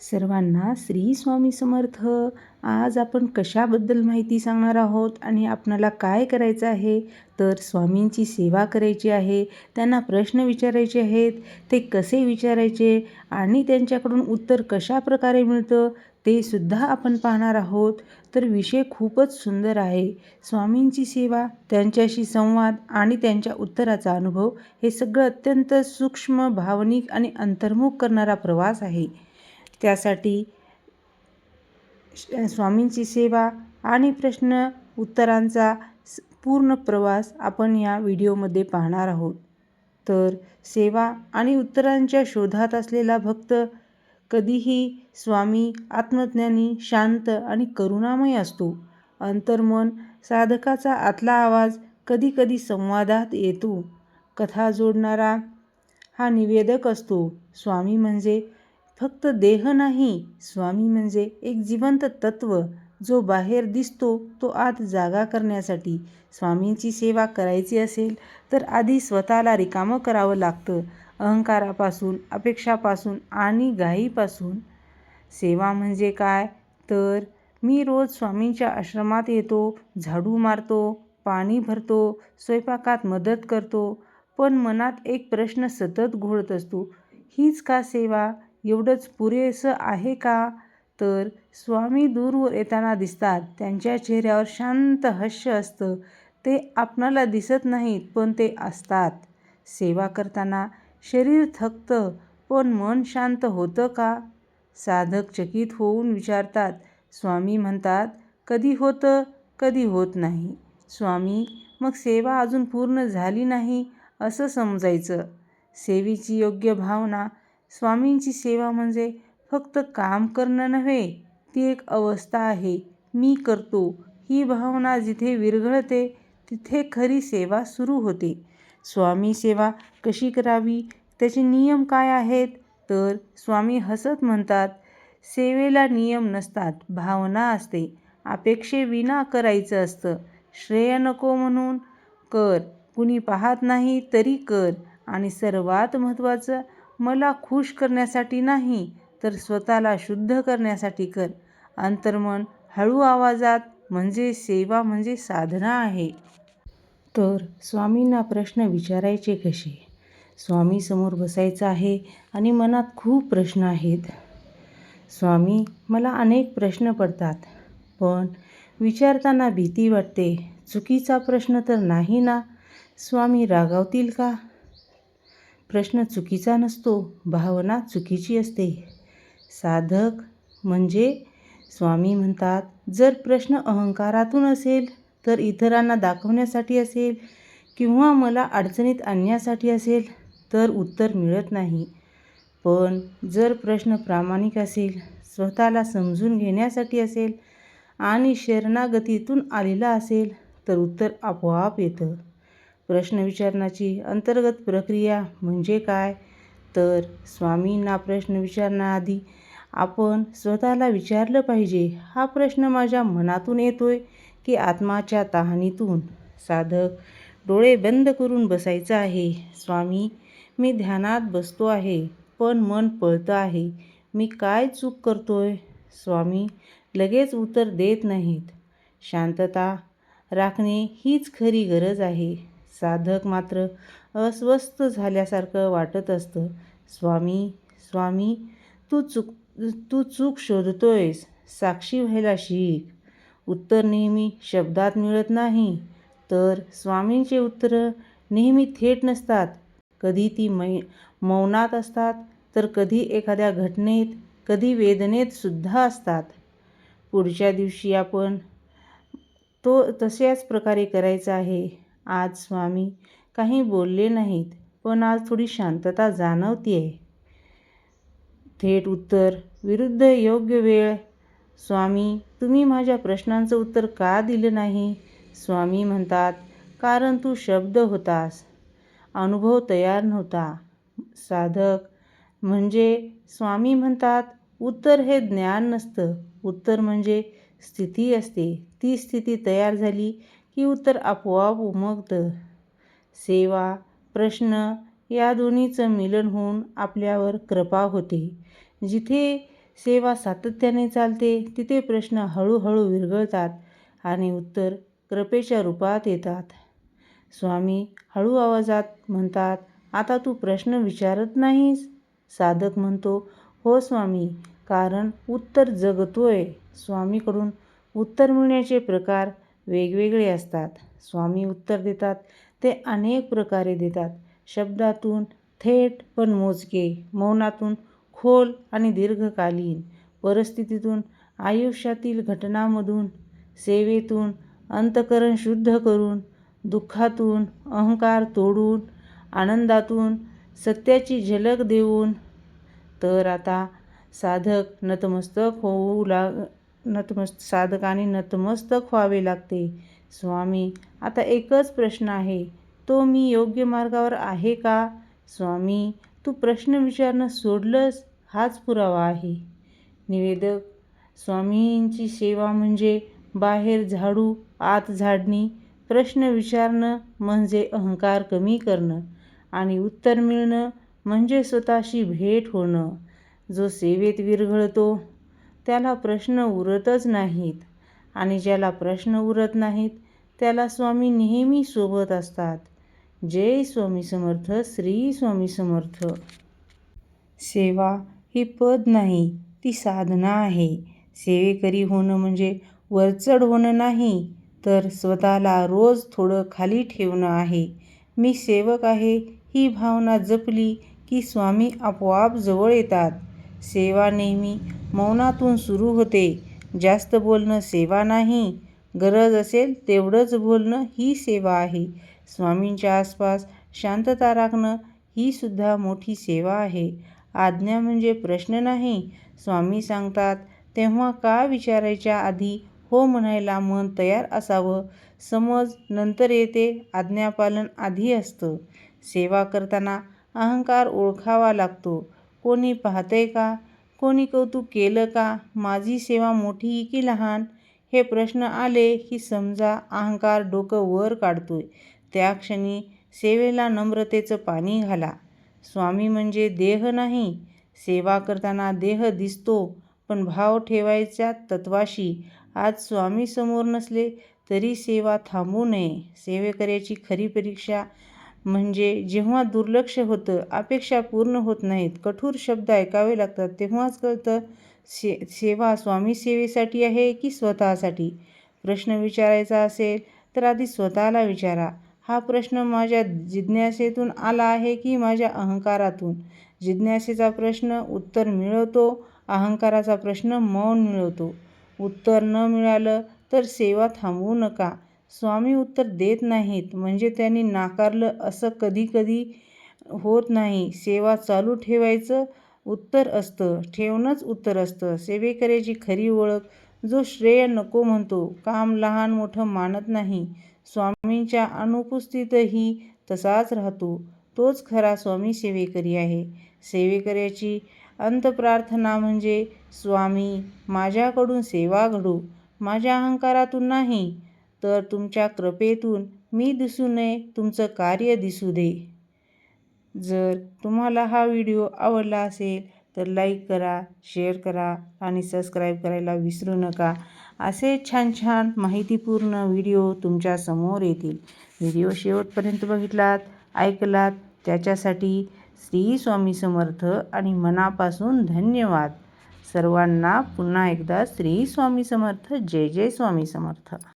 सर्वांना श्री स्वामी समर्थ. आज आपण कशाबद्दल माहिती सांगणार आहोत आणि आपणाला काय करायचं आहे? तर स्वामींची सेवा करायची आहे त्यांना प्रश्न विचारायचे आहेत ते कसे विचारायचे आणि त्यांच्याकडून उत्तर कशा प्रकारे मिळतं ते सुद्धा आपण पाहणार आहोत. तर विषय खूपच सुंदर आहे. स्वामींची सेवा त्यांच्याशी संवाद आणि त्यांच्या उत्तराचा अनुभव हे सगळं अत्यंत सूक्ष्म भावनिक आणि अंतर्मुख करणारा प्रवास आहे. त्यासाठी स्वामींची सेवा आणि प्रश्न उत्तरांचा पूर्ण प्रवास आपण या व्हिडिओमध्ये पाहणार आहोत. तर सेवा आणि उत्तरांच्या शोधात असलेला भक्त कधीही स्वामी आत्मज्ञानी शांत आणि करुणामय असतो. अंतर्मन साधकाचा आतला आवाज कधीकधी संवादात येतो. कथा जोडणारा हा निवेदक असतो. स्वामी म्हणजे फक्त देह नाही स्वामी म्हणजे एक जिवंत तत्व जो बाहेर दिसतो तो आत जागा करण्यासाठी स्वामींची सेवा करायची असेल तर आधी स्वतःला रिकामं करावं लागतं. अहंकारापासून अपेक्षापासून आणि घाईपासून. सेवा म्हणजे काय? तर मी रोज स्वामींच्या आश्रमात येतो झाडू मारतो पाणी भरतो स्वयंपाकात मदत करतो पण मनात एक प्रश्न सतत घोळत असतो. हीच का सेवा? एवढंच पुरेसं आहे का? तर स्वामी दूरवर येताना दिसतात. त्यांच्या चेहऱ्यावर शांत हस्य असतं. ते आपणाला दिसत नाहीत पण ते असतात. सेवा करताना शरीर थकतं पण मन शांत होतं का? साधक चकित होऊन विचारतात. स्वामी म्हणतात कधी होतं कधी होत नाही. स्वामी मग सेवा अजून पूर्ण झाली नाही? असं समजायचं. सेवेची योग्य भावना स्वामींची सेवा म्हणजे फक्त काम करणं नव्हे ती एक अवस्था आहे. मी करतो. ही भावना जिथे विरघळते तिथे खरी सेवा सुरू होते. स्वामी सेवा कशी करावी? त्याचे नियम काय आहेत? तर स्वामी हसत म्हणतात सेवेला नियम नसतात भावना असते. अपेक्षेविना करायचं असतं. श्रेय नको म्हणून कर. कुणी पाहत नाही तरी कर. आणि सर्वात महत्त्वाचं मला खुश करण्यासाठी नाही तर स्वतःला शुद्ध करण्यासाठी कर. अंतर्मन हळू आवाजात म्हणजे सेवा म्हणजे साधना आहे. तर स्वामींना प्रश्न विचारायचे कसे? स्वामी समोर बसायचं आहे आणि मनात खूप प्रश्न आहेत. स्वामी मला अनेक प्रश्न पडतात पण विचारताना भीती वाटते. चुकीचा प्रश्न तर नाही ना? स्वामी रागावतील का? प्रश्न चुकीचा नसतो भावना चुकीची असते. साधक म्हणजे स्वामी म्हणतात जर प्रश्न अहंकारातून असेल तर इतरांना दाखवण्यासाठी असेल किंवा मला अडचणीत आणण्यासाठी असेल तर उत्तर मिळत नाही. पण जर प्रश्न प्रामाणिक असेल स्वतःला समजून घेण्यासाठी असेल आणि शरणागतीतून आलेला असेल तर उत्तर आपोआप येतं. प्रश्न विचारण्याची अंतर्गत प्रक्रिया म्हणजे काय? तर स्वामींना प्रश्न विचारण्याआधी आपण स्वतःला विचारलं पाहिजे. हा प्रश्न माझ्या मनातून येतोय की आत्माच्या तहानीतून. साधक डोळे बंद करून बसायचं आहे. स्वामी मी ध्यानात बसतो आहे पण मन पळतं आहे. मी काय चूक करतोय? स्वामी लगेच उत्तर देत नाहीत. शांतता राखणे हीच खरी गरज आहे. साधक मात्र अस्वस्थ झाल्यासारखं वाटत असतं. स्वामी स्वामी तू चूक तू चूक शोधतोयस साक्षी व्हायला शिक. उत्तर नेहमी शब्दात मिळत नाही तर स्वामींचे उत्तर नेहमी थेट नसतात. कधी ती मै मौनात असतात तर कधी एखाद्या घटनेत कधी वेदनेत सुद्धा असतात. पुढच्या दिवशी आपण तो तशाच प्रकारे करायचा आहे. आज स्वामी काही बोलले नाहीत पण आज थोडी शांतता जाणवती आहे थेट उत्तर विरुद्ध योग्य वेळ. स्वामी तुम्ही माझ्या प्रश्नांचं उत्तर का दिलं नाही? स्वामी म्हणतात कारण तू शब्द होतास. अनुभव तयार नव्हता. साधक म्हणजे स्वामी म्हणतात उत्तर हे ज्ञान नसतं. उत्तर म्हणजे स्थिती असते. ती स्थिती तयार झाली की उत्तर आपोआप उमगतं. सेवा प्रश्न या दोन्हीचं मिलन होऊन आपल्यावर कृपा होते. जिथे सेवा सातत्याने चालते तिथे प्रश्न हळूहळू विरघळतात आणि उत्तर कृपेच्या रूपात येतात. स्वामी हळू आवाजात म्हणतात आता तू प्रश्न विचारत नाहीस? साधक म्हणतो हो स्वामी कारण उत्तर जगतोय. स्वामीकडून उत्तर मिळण्याचे प्रकार वेगवेगळे असतात. स्वामी उत्तर देतात. ते अनेक प्रकारे देतात. शब्दातून थेट पण मोजके मौनातून खोल आणि दीर्घकालीन परिस्थितीतून आयुष्यातील घटनांमधून सेवेतून अंतकरण शुद्ध करून दुःखातून अहंकार तोडून आनंदातून सत्याची झलक देऊन. तर आता साधक नतमस्तक होऊ लाग नतमस्त साधकाने नतमस्तक व्हावे लागते. स्वामी आता एकच प्रश्न आहे. तो मी योग्य मार्गावर आहे का? स्वामी तू प्रश्न विचारणं सोडलंस हाच पुरावा आहे. निवेदक स्वामींची सेवा म्हणजे बाहेर झाडू आत झाडणी प्रश्न विचारणं म्हणजे अहंकार कमी करणं आणि उत्तर मिळणं म्हणजे स्वतःशी भेट होणं. जो सेवेत विरघळतो त्याला प्रश्न उरतच नाहीत. आणि ज्याला प्रश्न उरत नाहीत त्याला स्वामी नेहमी सोबत असतात. जय स्वामी समर्थ श्री स्वामी समर्थ. सेवा ही पद नाही ती साधना आहे. सेवेकरी होणं म्हणजे वरचढ होणं नाही तर स्वतःला रोज थोडं खाली ठेवणं आहे. मी सेवक आहे ही भावना जपली की स्वामी आपोआप जवळ येतात. सेवा नेहमी मौनातून सुरू होते. जास्त बोलणं सेवा नाही. गरज असेल तेवढंच बोलणं ही सेवा आहे. स्वामींच्या आसपास शांतता राखणं ही सुद्धा मोठी सेवा आहे. आज्ञा म्हणजे प्रश्न नाही. स्वामी सांगतात तेव्हा का विचारायच्या आधी हो म्हणायला मन तयार असावं? समज नंतर येते आज्ञापालन आधी असतं. सेवा करताना अहंकार ओळखावा लागतो. कोणी पाहतंय का? कोणी कौतुक केलं का? माझी सेवा मोठी की लहान? हे प्रश्न आले की समजा अहंकार डोकं वर काढतोय. त्या क्षणी सेवेला नम्रतेचं पाणी घाला. स्वामी म्हणजे देह नाही. सेवा करताना देह दिसतो पण भाव ठेवायच्या तत्वाशी आज स्वामी समोर नसले तरी सेवा थांबू नये. सेवेकऱ्याची खरी परीक्षा म्हणजे जेव्हा दुर्लक्ष होतं अपेक्षा पूर्ण होत नाहीत. कठोर शब्द ऐकावे लागतात. तेव्हाच कळतं से सेवा स्वामी सेवेसाठी आहे की स्वतःसाठी? प्रश्न विचारायचा असेल तर आधी स्वतःला विचारा. हा प्रश्न माझ्या जिज्ञासेतून आला आहे की माझ्या अहंकारातून? जिज्ञासेचा प्रश्न उत्तर मिळवतो अहंकाराचा प्रश्न मौन मिळवतो. उत्तर न मिळालं तर सेवा थांबवू नका. स्वामी उत्तर देत नाहीत. म्हणजे त्यांनी नाकारलं असं कधी कधी होत नाही. सेवा चालू ठेवायचं उत्तर असतं. ठेवणंच उत्तर असतं. सेवेकऱ्याची खरी ओळख जो श्रेय नको म्हणतो काम लहान मोठं मानत नाही. स्वामींच्या अनुपस्थितही तसाच राहतो. तोच खरा स्वामी सेवेकरी आहे. सेवेकऱ्याची अंतप्रार्थना म्हणजे स्वामी माझ्याकडून सेवा घडू. माझ्या अहंकारातून नाही. तर तुमच्या कृपेतून मी दिसू नये तुमचं कार्य दिसू दे. जर तुम्हाला हा व्हिडिओ आवडला असेल तर लाईक करा शेअर करा आणि सबस्क्राईब करायला विसरू नका. असे छान छान माहितीपूर्ण व्हिडिओ तुमच्यासमोर येतील. व्हिडिओ शेवटपर्यंत बघितलात ऐकलात त्याच्यासाठी श्री स्वामी समर्थ आणि मनापासून धन्यवाद. सर्वांना पुन्हा एकदा श्री स्वामी समर्थ जय जय स्वामी समर्थ.